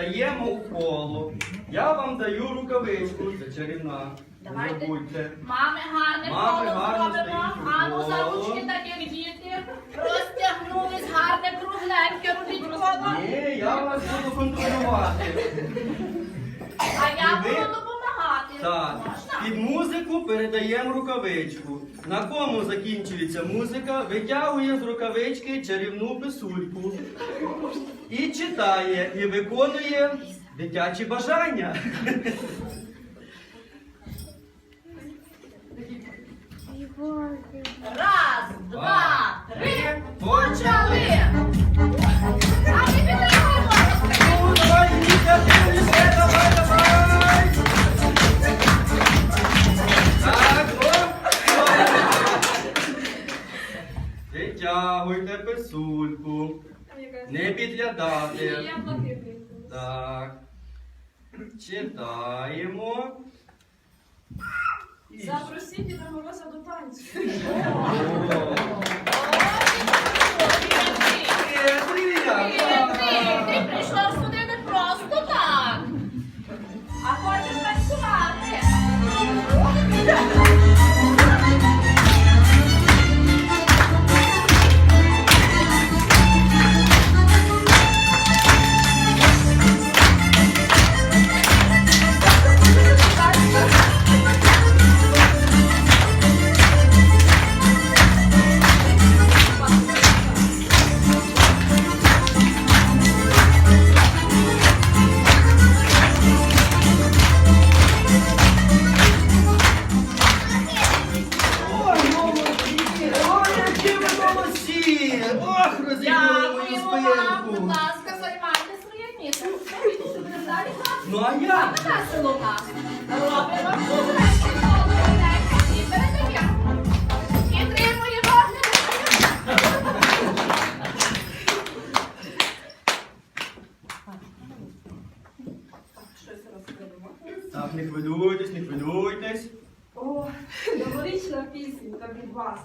стаємо в коло. Я вам даю рукавичку, це чарівна. Не Давайте. забудьте. Мами гарне Мами коло гарно зробимо. стоїть А ну коло. за ручки так як діти. Розтягнулись, гарне кругленьке робіть коло. Ні, я вас буду контролювати. А я І ви- буду допомагати. Так, під музику передаємо рукавичку. На кому закінчується музика, витягує з рукавички чарівну писульку і читає, і виконує дитячі бажання. Раз, два, три. Почали! Витягуйте писульку. Не підглядати. Так. Читаємо. І- Запросіть Діда Мороза до танцю. О, Привіт, привіт! ти, ти прийшов будь ласка, займайте своє місце. Далі. Ну а як? ми весело в нас. Робимо кругленькі коло, і передаємо. Підтримуємо. Щось розкажемо. Так, не хвилюйтесь, не хвилюйтесь. О, новорічна пісенька від вас.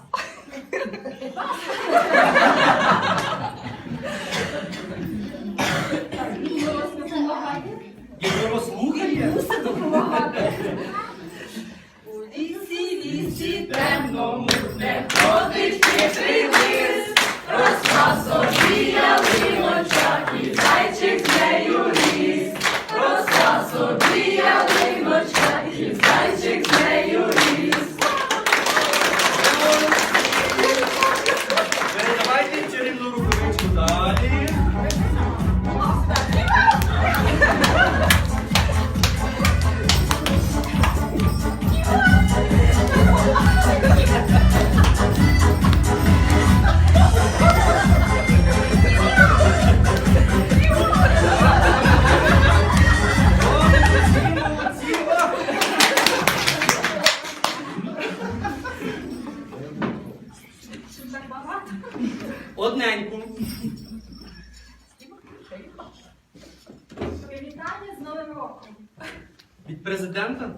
Не допомагає. Дідоро? Мусить допомагати. Рукавичку Одненьку. Привітання з Новим роком. Від президента?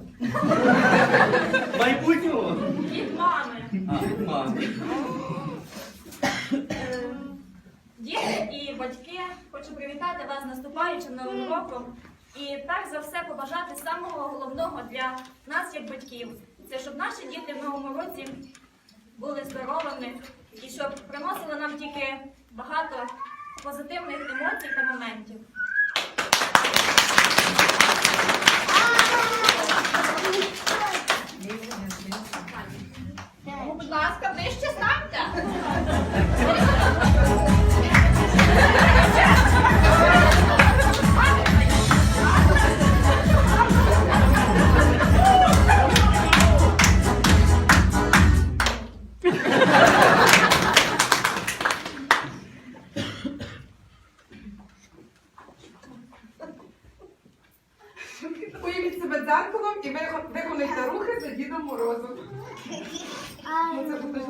Майбутнього? Від мами. А, від мами. Е, Діти і батьки, хочу привітати вас з наступаючим новим роком і так за все побажати самого головного для нас, як батьків. Це щоб наші діти в новому році були здоровими і щоб приносили нам тільки багато позитивних емоцій та Ну, це буде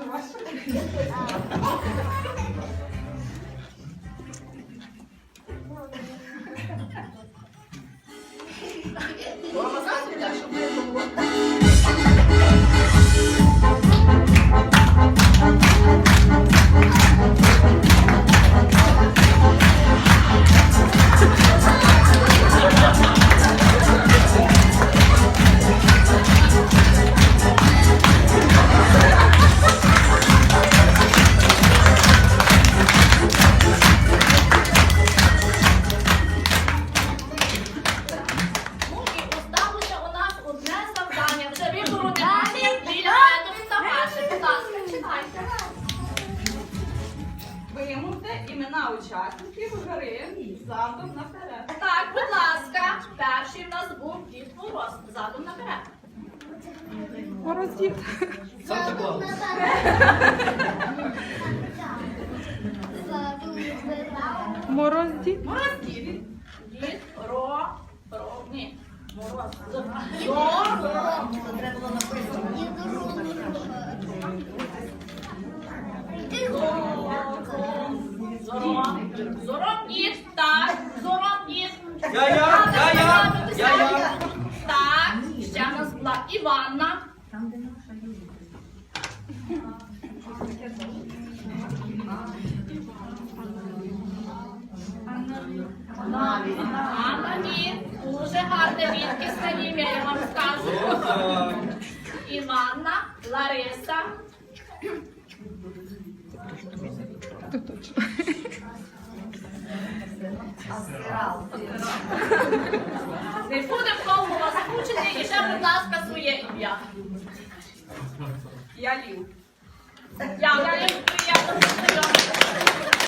імена учасників гри задом наперед. Так, будь ласка, перший в нас був дід Мороз. Задом наперед. Мороз дід. Санта Клаус. Ще в нас була Іванна. Анна, ні. Дуже гарне рідкісне ім'я, я вам скажу. Іванна, Лариса. Не будемо довго вас мучити і ще, будь ласка, своє ім'я. Я лів. Дякую, приємно познайомитися.